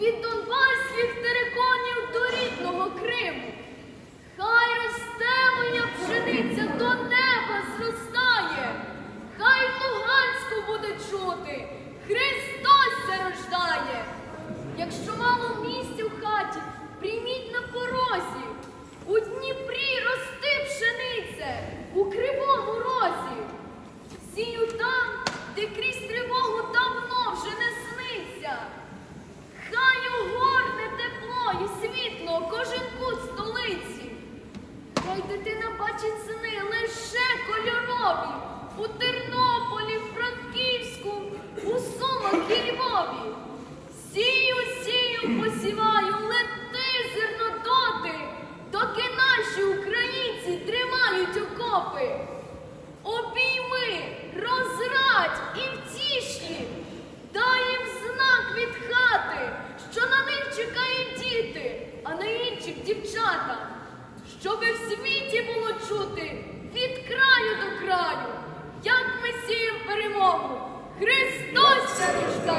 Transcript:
від світло кожен кут столиці. Хай дитина бачить сни лише кольорові у Тернополі, Франківську, у Сумах і Львові. Дівчата, щоби в світі було чути від краю до краю, як ми сіємо перемогу. Христос ся рождає!